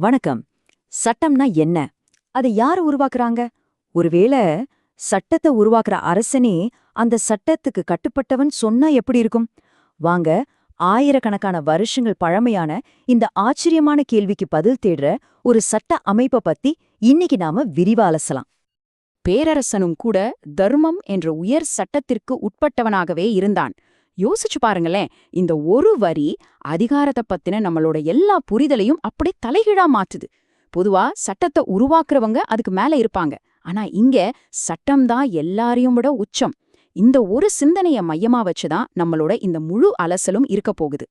வணக்கம். சட்டம்னா என்ன? அதை யார் உருவாக்குறாங்க? ஒருவேளை சட்டத்தை உருவாக்குற அரசனே அந்த சட்டத்துக்கு கட்டுப்பட்டவன் சொன்னா எப்படி இருக்கும்? வாங்க ஆயிரக்கணக்கான வருஷங்கள் பழமையான இந்த ஆச்சரியமான கேள்விக்கு பதில் தேடுற ஒரு சட்ட அமைப்பை பத்தி இன்னைக்கு நாம விரிவா அலசலாம். பேரரசனும் கூட தர்மம் என்ற உயர் சட்டத்திற்கு உட்பட்டவனாகவே இருந்தான். யோசிச்சு பாருங்களேன். இந்த ஒரு வரி அதிகாரத்தை பத்தின நம்மளோட எல்லா புரிதலையும் அப்படி தலைகீழா மாற்றுது. பொதுவா சட்டத்தை உருவாக்குறவங்க அதுக்கு மேல இருப்பாங்க. ஆனா இங்க சட்டம்தான் எல்லாரையும் விட உச்சம். இந்த ஒரு சிந்தனைய மையமா வச்சுதான் நம்மளோட இந்த முழு அலசலும் இருக்க போகுது.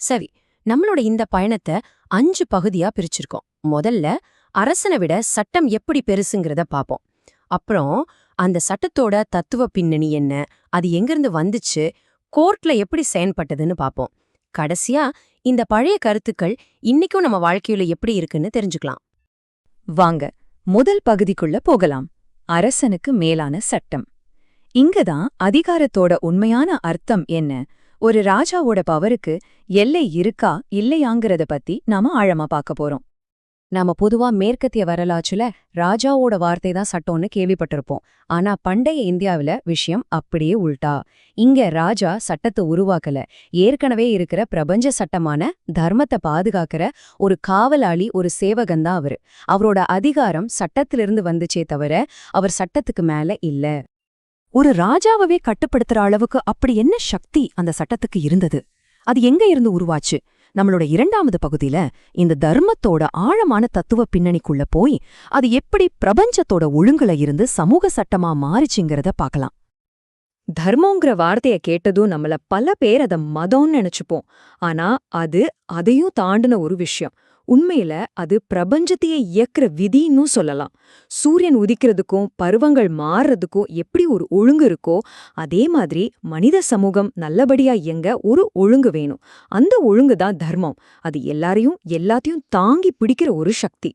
சரி நம்மளோட இந்த பயணத்தை அஞ்சு பகுதியா பிரிச்சிருக்கோம். முதல்ல அரசனை விட சட்டம் எப்படி பெருசுங்கிறத பாப்போம். அப்புறம் அந்த சட்டத்தோட தத்துவ பின்னணி என்ன? அது எங்கிருந்து வந்துச்சு? கோர்ட்ல எப்படி செயன்பட்டதுன்னு பாப்போம். கடைசியா இந்த பழைய கருத்துக்கள் இன்னைக்கும் நம்ம வாழ்க்கையில எப்படி இருக்குன்னு தெரிஞ்சுக்கலாம். வாங்க முதல் பகுதிக்குள்ள போகலாம். அரசனுக்கு மேலான சட்டம். இங்கதான் அதிகாரத்தோட உண்மையான அர்த்தம் என்ன? ஒரு ராஜாவோட பவருக்கு எல்லை இருக்கா இல்லையாங்கிறத பத்தி நாம ஆழமா பார்க்க போறோம். நாம பொதுவா மேற்கத்திய வரலாற்றுல ராஜாவோட வார்த்தை தான் சட்டம்னு கேள்விப்பட்டிருப்போம். ஆனா பண்டைய இந்தியாவில விஷயம் அப்படியே உள்டா இங்க ராஜா சட்டத்தை உருவாக்கல. ஏற்கனவே இருக்கிற பிரபஞ்ச சட்டமான தர்மத்தை பாதுகாக்கிற ஒரு காவலாளி ஒரு சேவகன்தான் அவரு. அவரோட அதிகாரம் சட்டத்திலிருந்து வந்துச்சே தவிர அவர் சட்டத்துக்கு மேல இல்ல. ஒரு ராஜாவவே கட்டுப்படுத்துற அளவுக்கு அப்படி என்ன சக்தி அந்த சட்டத்துக்கு இருந்தது? அது எங்க இருந்து உருவாச்சு? நம்மளோட இரண்டாவது பகுதியில இந்த தர்மத்தோட ஆழமான தத்துவ பின்னணிக்குள்ள போய் அது எப்படி பிரபஞ்சத்தோட ஒழுங்குல இருந்து சமூக சட்டமா மாறிச்சுங்கிறத பார்க்கலாம். தர்மங்கிற வார்த்தைய கேட்டதும் நம்மள பல பேர் அத மதம்னு நினைச்சுப்போம். ஆனா அது அதையும் தாண்டின ஒரு விஷயம். உண்மையில அது பிரபஞ்சத்தையே இயக்குற விதின்னு சொல்லலாம். சூரியன் உதிக்கிறதுக்கும் பருவங்கள் மாறுறதுக்கும் எப்படி ஒரு ஒழுங்கு இருக்கோ அதே மாதிரி மனித சமூகம் நல்லபடியா இயங்க ஒரு ஒழுங்கு வேணும். அந்த ஒழுங்கு தான் தர்மம். அது எல்லாரையும் எல்லாத்தையும் தாங்கி பிடிக்கிற ஒரு சக்தி.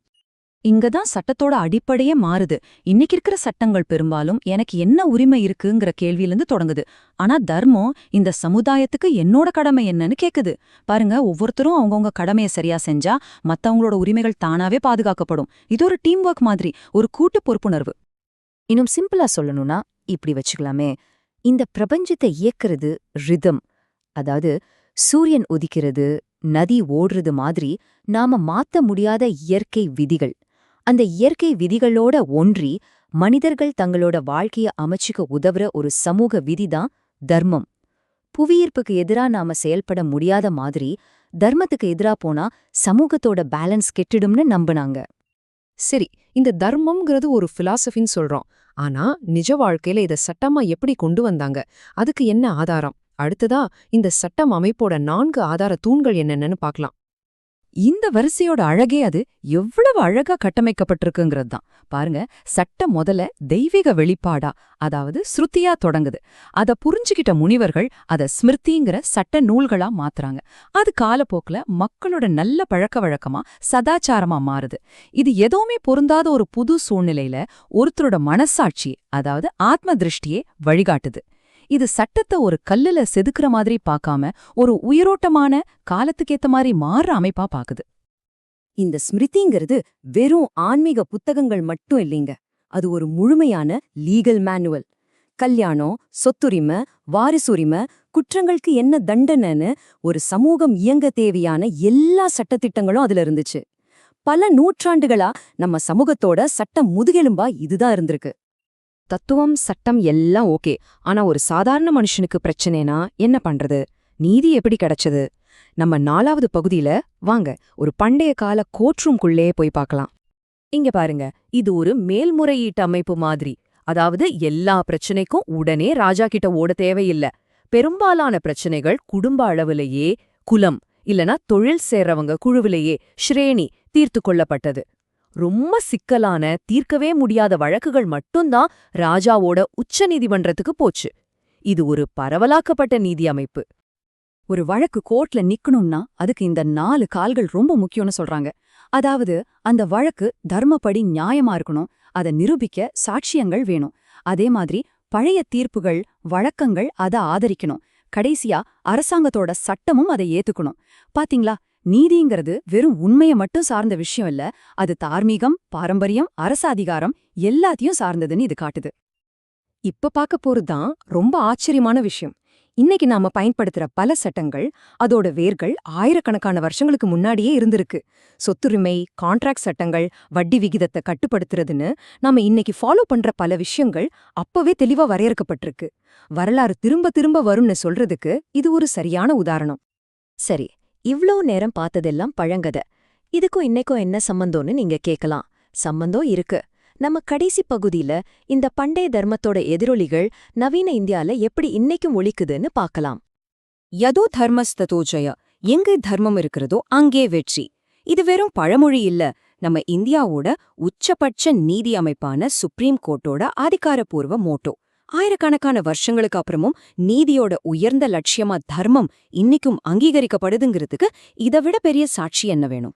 இங்கதான் சட்டத்தோட அடிப்படையே மாறுது. இன்னைக்கு இருக்கிற சட்டங்கள் பெரும்பாலும் எனக்கு என்ன உரிமை இருக்குங்கிற கேள்வியிலிருந்து தொடங்குது. ஆனா தர்மம் இந்த சமுதாயத்துக்கு என்னோட கடமை என்னன்னு கேக்குது. பாருங்க ஒவ்வொருத்தரும் அவங்கவங்க கடமையை சரியா செஞ்சா மத்தவங்களோட உரிமைகள் தானாவே பாதுகாக்கப்படும். இது ஒரு டீம் ஒர்க் மாதிரி ஒரு கூட்டு பொறுப்புணர்வு. இன்னும் சிம்பிளா சொல்லணும்னா இப்படி வச்சுக்கலாமே. இந்த பிரபஞ்சத்தை இயக்குறது ரிதம் அதாவது சூரியன் உதிக்கிறது நதி ஓடுறது மாதிரி நாம மாத்த முடியாத இயற்கை விதிகள். அந்த இயற்கை விதிகளோட ஒன்றி மனிதர்கள் தங்களோட வாழ்க்கைய அமைச்சுக்க உதவுற ஒரு சமூக விதிதான் தர்மம். புவியீர்ப்புக்கு எதிரா நாம செயல்பட முடியாத மாதிரி தர்மத்துக்கு எதிரா போனா சமூகத்தோட பேலன்ஸ் கெட்டிடும்னு நம்பினாங்க. சரி இந்த தர்மம்ங்கிறது ஒரு பிலாசபின்னு சொல்றோம். ஆனா நிஜ வாழ்க்கையில இத சட்டமா எப்படி கொண்டு வந்தாங்க? அதுக்கு என்ன ஆதாரம்? அடுத்ததா இந்த சட்டம் அமைப்போட நான்கு ஆதார தூண்கள் என்னென்னு பார்க்கலாம் இந்த வரிசையோட அழகே அது எவ்வளவு அழகா கட்டமைக்கப்பட்டிருக்குங்கிறது தான். பாருங்க சட்டம் முதல்ல தெய்வீக வெளிப்பாடா அதாவது ஸ்ருத்தியா தொடங்குது. அத புரிஞ்சுகிட்ட முனிவர்கள் அத ஸ்மிருத்திங்கிற சட்ட நூல்களா மாத்துறாங்க. அது காலப்போக்குல மக்களோட நல்ல பழக்க வழக்கமா சதாச்சாரமா மாறுது. இது எதுவுமே பொருந்தாத ஒரு புது சூழ்நிலையில ஒருத்தரோட மனசாட்சி அதாவது ஆத்ம திருஷ்டியே வழிகாட்டுது. இது சட்டத்தை ஒரு கல்லுல செதுக்குற மாதிரி பார்க்காம ஒரு உயிரோட்டமான காலத்துக்கேத்த மாதிரி மாறுற அமைப்பா பாக்குது. இந்த ஸ்மிருதிங்கிறது வெறும் ஆன்மீக புத்தகங்கள் மட்டும் இல்லைங்க. அது ஒரு முழுமையான லீகல் மேனுவல். கல்யாணம் சொத்துரிமை வாரிசுரிமை குற்றங்களுக்கு என்ன தண்டனைன்னு ஒரு சமூகம் இயங்க தேவையான எல்லா சட்டத்திட்டங்களும் அதுல இருந்துச்சு. பல நூற்றாண்டுகளா நம்ம சமூகத்தோட சட்ட முதுகெலும்பா இதுதான் இருந்திருக்கு. தத்துவம் சட்டம் எல்லாம் ஓகே. ஆனா ஒரு சாதாரண மனுஷனுக்கு பிரச்சனைனா என்ன பண்றது? நீதி எப்படி கிடைச்சது? நம்ம நாலாவது பகுதியில வாங்க ஒரு பண்டைய கால கோர்ட்ரூம்குள்ளே போய் பார்க்கலாம். இங்க பாருங்க இது ஒரு மேல்முறையீட்டு அமைப்பு மாதிரி. அதாவது எல்லா பிரச்சனைக்கும் உடனே ராஜா கிட்ட ஓட தேவையில்ல. பெரும்பாலான பிரச்சனைகள் குடும்ப அளவிலேயே குலம் இல்லனா தொழில் சேர்றவங்க குழுவிலேயே ஸ்ரேணி தீர்த்து கொள்ளப்பட்டது. ரொம்ப சிக்கலான தீர்க்கவே முடியாத வழக்குகள் மட்டும்தான் ராஜாவோட உச்ச நீதிமன்றத்துக்கு போச்சு. இது ஒரு பரவலாக்கப்பட்ட நீதி அமைப்பு ஒரு வழக்கு கோர்ட்ல நிக்கணும்னா அதுக்கு இந்த நாலு கால்கள் ரொம்ப முக்கியம்னு சொல்றாங்க. அதாவது அந்த வழக்கு தர்மப்படி நியாயமா இருக்கணும் அதை நிரூபிக்க சாட்சியங்கள் வேணும். அதே மாதிரி பழைய தீர்ப்புகள் வழக்கங்கள் அதை ஆதரிக்கணும். கடைசியா அரசாங்கத்தோட சட்டமும் அதை ஏத்துக்கணும். பாத்தீங்களா? நீதிங்கிறது வெறும் உண்மையை மட்டும் சார்ந்த விஷயம் இல்ல. அது தார்மீகம் பாரம்பரியம் அரச அதிகாரம் எல்லாத்தையும் சார்ந்ததுன்னு இது காட்டுது. இப்ப பார்க்க போறதுதான் ரொம்ப ஆச்சரியமான விஷயம். இன்னைக்கு நாம பயன்படுத்துற பல சட்டங்கள் அதோட வேர்கள் ஆயிரக்கணக்கான வருஷங்களுக்கு முன்னாடியே இருந்திருக்கு. சொத்துரிமை கான்ட்ராக்ட் சட்டங்கள் வட்டி விகிதத்தை கட்டுப்படுத்துறதுன்னு நாம இன்னைக்கு ஃபாலோ பண்ற பல விஷயங்கள் அப்பவே தெளிவா வரையறுக்கப்பட்டிருக்கு. வரலாறு திரும்ப திரும்ப வரும்னு சொல்றதுக்கு இது ஒரு சரியான உதாரணம். சரி இவ்ளோ நேரம் பார்த்ததெல்லாம் பழங்கத. இதுக்கும் இன்னைக்கும் என்ன சம்பந்தம்னு நீங்க கேட்கலாம் சம்பந்தம் இருக்கு. நம்ம கடைசி பகுதியில இந்த பண்டைய தர்மத்தோட எதிரொலிகள் நவீன இந்தியால எப்படி இன்னைக்கும் ஒழிக்குதுன்னு பார்க்கலாம். யதோ தர்மஸ்ததோ ஜெய. எங்க தர்மம் இருக்கிறதோ அங்கே வெற்றி. இது வெறும் பழமொழி இல்ல. நம்ம இந்தியாவோட உச்சபட்ச நீதி அமைப்பான சுப்ரீம் கோர்ட்டோட அதிகாரப்பூர்வ மோட்டோ. ஆயிரக்கணக்கான வருஷங்களுக்கு அப்புறமும் நீதியோட உயர்ந்த லட்சியமா தர்மம் இன்னைக்கும் அங்கீகரிக்கப்படுதுங்கிறதுக்கு இதை விட பெரிய சாட்சி என்ன வேணும்?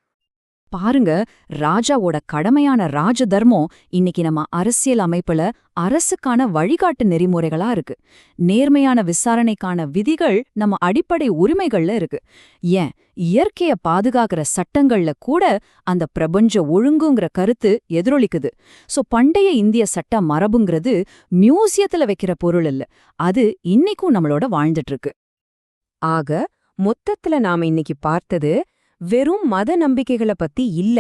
பாருங்க ராஜாவோட கடமையான ராஜ தர்மம் இன்னைக்கு நம்ம அரசியல் அமைப்புல அரசுக்கான வழிகாட்டு நெறிமுறைகளா இருக்கு. நேர்மையான விசாரணைக்கான விதிகள் நம்ம அடிப்படை உரிமைகள்ல இருக்கு. ஏன்? இயற்கைய பாதுகாக்கிற சட்டங்கள்ல கூட அந்த பிரபஞ்ச ஒழுங்குங்கிற கருத்து எதிரொலிக்குது. சோ பண்டைய இந்திய சட்ட மரபுங்கிறது மியூசியத்துல வைக்கிற பொருள் இல்ல. அது இன்னைக்கும் நம்மளோட வாழ்ந்துட்டு இருக்கு. ஆக மொத்தத்துல நாம இன்னைக்கு பார்த்தது வெறும் மத நம்பிக்கைகள பத்தி இல்ல.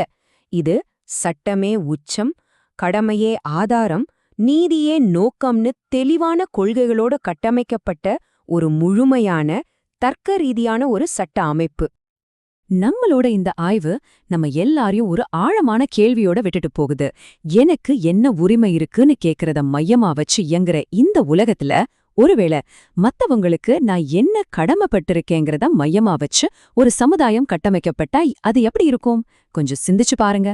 இது சட்டமே உச்சம் கடமையே ஆதாரம் நீதியே நோக்கம்னு தெளிவான கொள்கைகளோட கட்டமைக்கப்பட்ட ஒரு முழுமையான தர்க்க ரீதியான ஒரு சட்ட அமைப்பு. நம்மளோட இந்த ஆய்வு நம்ம எல்லாரையும் ஒரு ஆழமான கேள்வியோட விட்டுட்டு போகுது. எனக்கு என்ன உரிமை இருக்குன்னு கேக்குறத மையமா வச்சு இயங்குற இந்த உலகத்துல ஒருவேளை மத்தவங்களுக்கு நான் என்ன கடமைப்பட்டிருக்கேங்கிறத மையமா வச்சு ஒரு சமுதாயம் கட்டமைக்கப்பட்டா அது எப்படி இருக்கும்? கொஞ்சம் சிந்திச்சு பாருங்க.